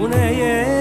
Bu neye